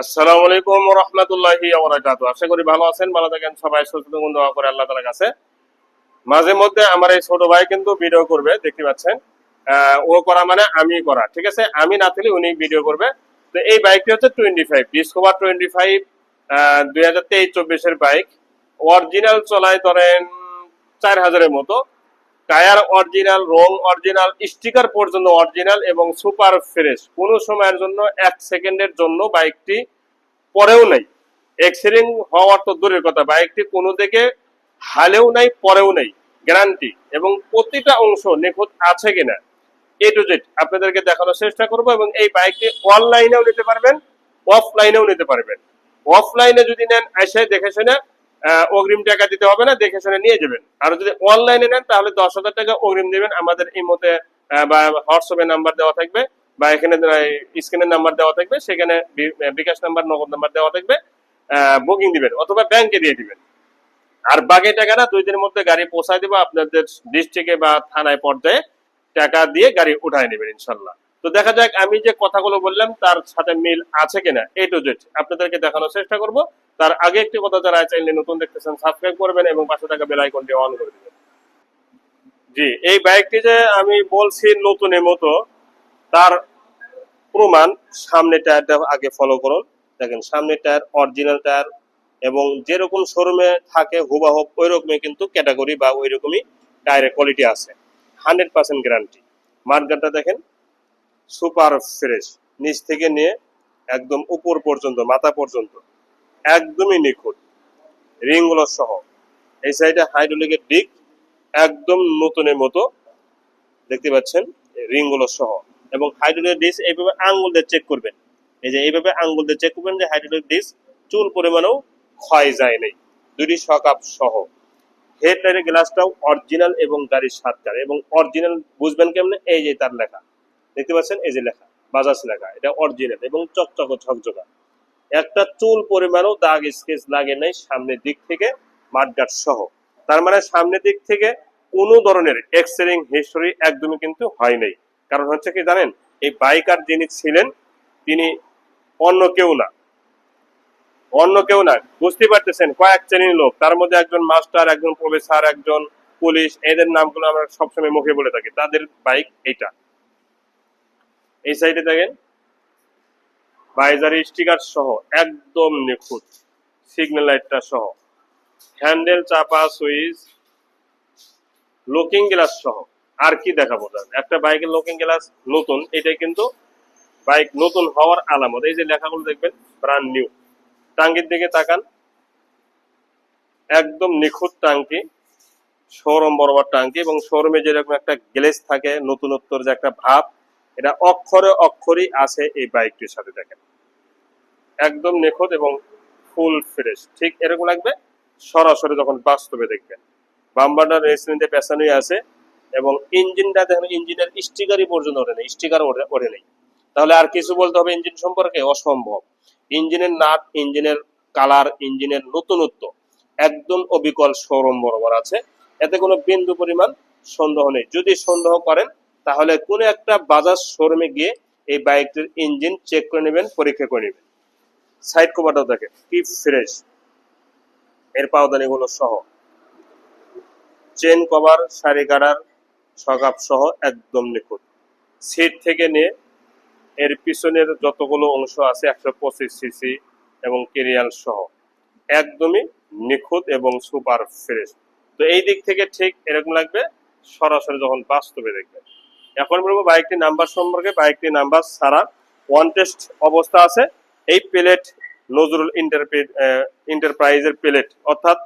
আসসালামু আলাইকুম রহমতুল্লাহি আশা করি ভালো আছেন, ভালো থাকেন, সবাই সুস্থ করে আল্লাহ তাআলার কাছে। মাঝে মধ্যে আমার এই ছোট ভাই কিন্তু ভিডিও করবে, দেখতে পাচ্ছেন? ও করা মানে আমি করা, ঠিক আছে? আমি না থাকলে উনি ভিডিও করবে। তো এই বাইকটি হচ্ছে twenty five Discover twenty five দুই হাজার তেইশ চব্বিশের বাইক অরিজিনাল চলায় ধরেন চার হাজারের মতো। টায়ার অরিজিনাল রং অরিজিনাল, স্টিকার পর্যন্ত অরিজিনাল এবং সুপার ফ্রেশ। কোনো সময়ের জন্য, এক সেকেন্ডের জন্য বাইকটি পরেও নাই। এক্সিডেন্ট হওয়ার তো দূরের কথা, বাইকটি কোনো দিকে হালেও নাই, পরেও নাই গ্যারান্টি এবং প্রতিটা অংশ নিখুঁত আছে কিনা এ টু জেড আপনাদেরকে দেখানোর চেষ্টা করব এবং এই বাইকটি অনলাইনেও নিতে পারবেন অফলাইনেও নিতে পারবেন। অফলাইনে যদি নেন এসে দেখে শুনে অগ্রিম টাকা দিতে হবে না, দেখে শুনে নিয়ে যাবেন। আর যদি অনলাইনে নেন, তাহলে দশ হাজার টাকা অগ্রিম দেবেন। আমাদের এই মতে বা হোয়াটসঅ্যাপে নাম্বার দেওয়া থাকবে, বা এখানে স্ক্রিনের নাম্বার দেওয়া থাকবে, সেখানে বিকাশ নাম্বার নগদ নাম্বার দেওয়া থাকবে বুকিং দিবেন অথবা ব্যাংকে দিয়ে দিবেন। আর বাকি টাকাটা দুই দিনের মধ্যে গাড়ি পৌঁছায় দেবো, আপনাদের ডিস্ট্রিক্টে বা থানায় পর্যায়ে টাকা দিয়ে গাড়ি উঠায় নেবেন, ইনশাল্লাহ। তো দেখা যাক আমি যে কথাগুলো বললাম, তার সাথে মিল আছে কিনা এ টু জেড আপনাদেরকে দেখানোর চেষ্টা করব। তার আগে একটি কথা যারা চাইলে নতুন দেখতেছেন সাবস্ক্রাইব করবেন এবং পাশে থাকা বেল আইকনটি অন করে দিবেন। জি, এই বাইকটি যে আমি বলছি নতুনের মতো, তার প্রমাণ সামনে টায়ারটা আগে ফলো করুন। দেখেন, সামনে টায়ার অরিজিনাল টায়ার, এবং যেরকম শোরুমে থাকে হুবাহুব ওই রকমই কিন্তু ক্যাটাগরি বা ওই রকমই টায়ারের কোয়ালিটি আছে। হান্ড্রেড পার্সেন্ট গ্যারান্টি মার্কারটা দেখেন সুপার ফ্রেশ, নিচ থেকে নিয়ে একদম উপর পর্যন্ত, মাথা পর্যন্ত, একদমই নিখুঁত। রিংগুলো সহ, এই সাইডে হাইড্রোলিকের দিক একদম নতুনের মতো, দেখতে পাচ্ছেন? রিংগুলো সহ, এবং হাইড্রোলিক ডিস এইভাবে আঙ্গুল দিয়ে চেক করবেন। এই যে এইভাবে আঙ্গুল দিয়ে চেক করবেন যে হাইড্রোলিক ডিস চুল পরিমাণেও ক্ষয় যায় নাই। দুটি শকাপ সহ। হেডলাইটের গ্লাসটাও অরিজিনাল এবং গাড়ির সাতকার এবং অরিজিনাল বুঝবেন কেমনে? এই যে তার লেখা। দেখতে পাচ্ছেন? এই যে লেখা, বাজাজ লেখা, এটা অরিজিনাল এবং চকচক ঝকঝকা। একটা চুল পরিমাণও দাগ, স্কেচ লাগে নাই সামনের দিক থেকে মাঠগাট সহ। তার মানে সামনের দিক থেকে কোনো ধরনের এক্সরেং হিস্টোরি একদমই কিন্তু হয় নাই। কারণ হচ্ছে কি জানেন, এই বাইকার যিনি ছিলেন, তিনি অন্য কেউ না। অন্য কেউ না, বুঝতে পারতেছেন, কয়েক শ্রেণির লোক। তার মধ্যে একজন মাস্টার একজন প্রফেসর একজন পুলিশ এদের নামগুলো আমরা সবসময় মুখে বলে থাকি। তাদের বাইক এইটা। এই সাইডে দেখেন। বাইজারি স্টিকার সহ একদম নিখুঁত সিগন্যাল লাইটটা সহ। হ্যান্ডেল চাপা সুইচ লুকিং গ্লাস সহ। আর কি দেখাবো একটা বাইকের লুকিং গ্লাস নতুন এটা কিন্তু বাইক নতুন হওয়ার আলামত। এই যে লেখাগুলো দেখবেন ব্রান্ড নিউ টাঙ্গির দিকে তাকান। একদম নিখুঁত টাঙ্কি শোরুম বরাবর টাঙ্কি এবং শোরুমে যেরকম একটা গ্লেস থাকে, নতুনত্বর যে একটা ভাব এটা অক্ষরে অক্ষরই আছে এই বাইকটির সাথে, দেখেন। একদম নিখুঁত এবং ফুল ফ্রেশ। ঠিক এরকম লাগবে সরাসরি যখন বাস্তবে দেখবেন। বাম্বারটা রেসিডেন্টে পেছানোই আছে এবং ইঞ্জিনটা দেখেন ইঞ্জিনের স্টিকারই পর্যন্ত ওঠে নেই স্টিকার ওঠে নেই। তাহলে আর কিছু বলতে হবে ইঞ্জিন সম্পর্কে? অসম্ভব। ইঞ্জিনের নাট ইঞ্জিনের কালার ইঞ্জিনের নতুনত্ব একদম অবিকল শোরুম বরাবর আছে। এতে কোনো বিন্দু পরিমাণ সন্দেহ নেই। যদি সন্দেহ করেন তাহলে কোনো একটা বাজাজ শোরুমে গিয়ে এই বাইকটির ইঞ্জিন চেক করে নেবেন, পরীক্ষা করে নেবেন। সাইড কভারটাও দেখে কি ফ্রেশ এর পাওদানিগুলো সহ। চেন কভার শাড়ি কাটার সকাপ সহ একদম নিখুঁত। সিট থেকে নিয়ে এর পিছনের যতগুলো অংশ আছে, একশো পঁচিশ সিসি এবং কেরিয়াল সহ। একদমই নিখুঁত এবং সুপার ফ্রেশ তো এই দিক থেকে ঠিক এরকম লাগবে, সরাসরি যখন বাস্তবে দেখবেন। এখন বলব বাইকটি নাম্বার সম্পর্কে বাইকটি নাম্বার সারা ওয়ান টেস্ট অবস্থা আছে। এই প্লেট নজরুল ইন্টারপ্রাইজের প্লেট অর্থাৎ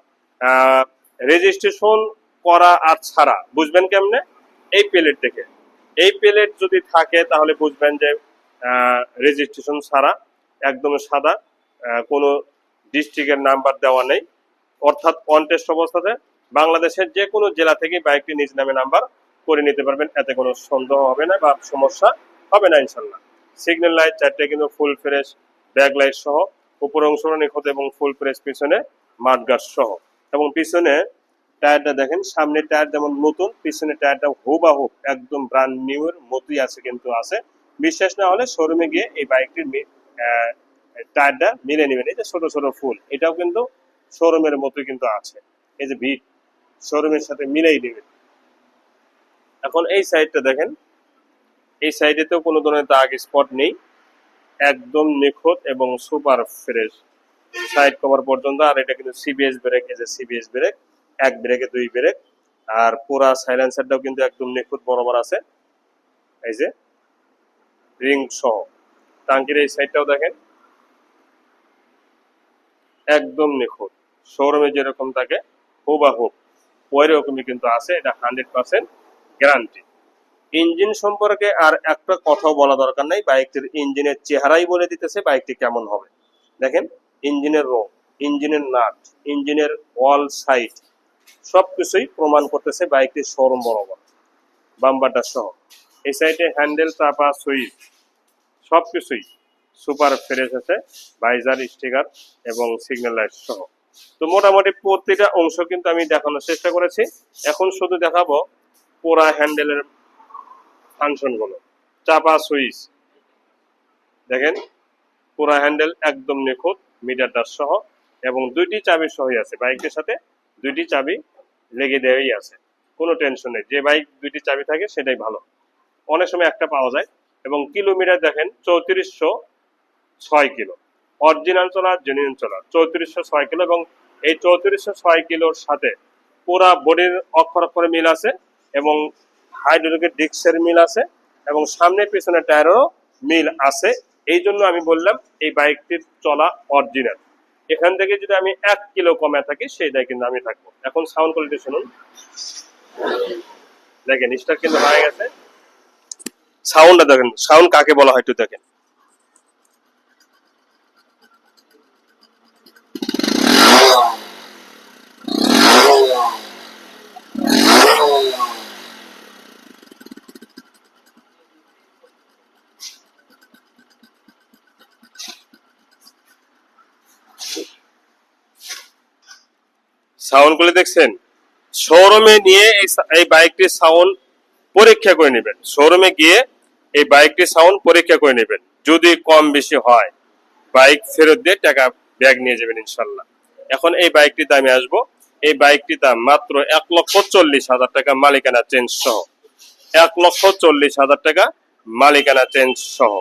রেজিস্ট্রেশন করা আর ছাড়া, বুঝবেন কেমনে? এই প্লেট দেখে। এই প্লেট যদি থাকে, তাহলে বুঝবেন যে রেজিস্ট্রেশন ছাড়া একদম সাদা কোনো ডিস্ট্রিক্টের নাম্বার দেওয়া নেই। অর্থাৎ অন টেস্ট অবস্থাতে বাংলাদেশের যে কোনো জেলা থেকে বাইকটি নিজ নামে নাম্বার করে নিতে পারবেন, এতে কোনো সন্দেহ হবে না বা সমস্যা হবে না ইনশাল্লাহ সিগন্যাল লাইট চারটে কিন্তু ফুল ফ্রেশ ব্যাক লাইট সহ, উপর অংশটা নিখুঁত এবং ফুল ফ্রেশ পিছনে মাঠগার্ড সহ। এবং পিছনে টায়ারটা দেখেন, সামনে টায়ার যেমন নতুন, পিছনে টায়ারটা হুবাহুব একদম ব্র্যান্ড নিউ এর মতোই আছে কিন্তু আছে। বিশ্বাস না হলে শোরুমে গিয়ে এই বাইকটির টায়ারটা মিলে নেবেন। এই যে ছোট ছোট ফুল এটাও কিন্তু শোরুমের মতোই কিন্তু আছে। এই যে ভিট শোরুমের সাথে মিলেই নেবেন। এখন এই সাইডটা দেখেন। এই সাইডেতেও কোনো ধরনের দাগ স্পট নেই। একদম নিখুঁত এবং সুপার ফ্রেশ সাইড কভার পর্যন্ত, আর এটা কিন্তু সিবিএস ব্রেক এই যে সিবিএস ব্রেক এক ব্রেকে দুই ব্রেক আর পুরা সাইলেন্সারটাও কিন্তু একদম নিখুঁত বরাবর আছে। এই যে রিং সহ। টাঙ্কির এই সাইডটাও দেখেন। একদম নিখুঁত। শোরুমে যেরকম থাকে হুবাহুব ওই রকমই কিন্তু আছে, এটা হান্ড্রেড পার্সেন্ট গ্যারান্টি। ইঞ্জিন সম্পর্কে আর একটা কথাও বলা দরকার নাই। বাইকটির ইঞ্জিনের চেহারাই বলে দিতেছে বাইকটি কেমন হবে। দেখেন, ইঞ্জিনের রং, ইঞ্জিনের নাট, ইঞ্জিনের ওয়াল সাইড, সবকিছুই প্রমাণ করতেছে বাইকটির শোরুম বরাবর বাম্বারটা সহ। এই সাইডে হ্যান্ডেল, চাপা, সুইচ সব কিছুই সুপার ফ্রেশ আছে, ভাইজার, স্টিকার এবং সিগন্যাল লাইট সহ। তো মোটামুটি প্রতিটা অংশ কিন্তু আমি দেখানোর চেষ্টা করেছি। এখন শুধু দেখাবো পুরা হ্যান্ডেলের ফাংশনগুলো চাপা সুইচ। দেখেন পুরা হ্যান্ডেল একদম নিখুঁত মিটারটা সহ, এবং দুইটি চাবি সহই আছে। বাইকের সাথে দুইটি চাবি লেগে দেওয়াই আছে। কোনো টেনশন নেই, যে বাইক দুইটি চাবি থাকে সেটাই ভালো। অনেক সময় একটা পাওয়া যায়, এবং কিলোমিটার দেখেন, চৌত্রিশশো ছয় কিলো। অরিজিনাল চলা জেনুইন চলা চৌত্রিশশো ছয় কিলো, এবং এই চৌত্রিশশো ছয় কিলোর সাথে পুরা বডির অক্ষর অক্ষরে মিল আছে। এবং হাইড্রোলিকের ডিস্কের মিল আছে এবং সামনে পেছনে টায়ারেরও মিল আছে। এই জন্য আমি বললাম এই বাইকটির চলা অরিজিনাল এখান থেকে যদি আমি এক কিলো কমে থাকি, সেই সেইটাই কিন্তু আমি থাকব। এখন সাউন্ড কোয়ালিটি শুনুন। দেখেন স্টার কিন্তু হয়ে গেছে সাউন্ডটা দেখেন সাউন্ড কাকে বলা হয় একটু দেখেন। সাউন্ডগুলো দেখছেন? শোরুমে নিয়ে এই বাইকটির সাউন্ড পরীক্ষা করে নেবেন। শোরুমে গিয়ে এই বাইকটির সাউন্ড পরীক্ষা করে নেবেন। যদি কম বেশি হয়, বাইক ফেরত দিয়ে টাকা ব্যাগ নিয়ে যাবেন ইনশাল্লাহ। এখন এই বাইকটির দামে আসব। এই বাইকটির দাম মাত্র এক লক্ষ চল্লিশ হাজার টাকা মালিকানা চেঞ্জ সহ। এক লক্ষ চল্লিশ হাজার টাকা মালিকানা চেঞ্জ সহ।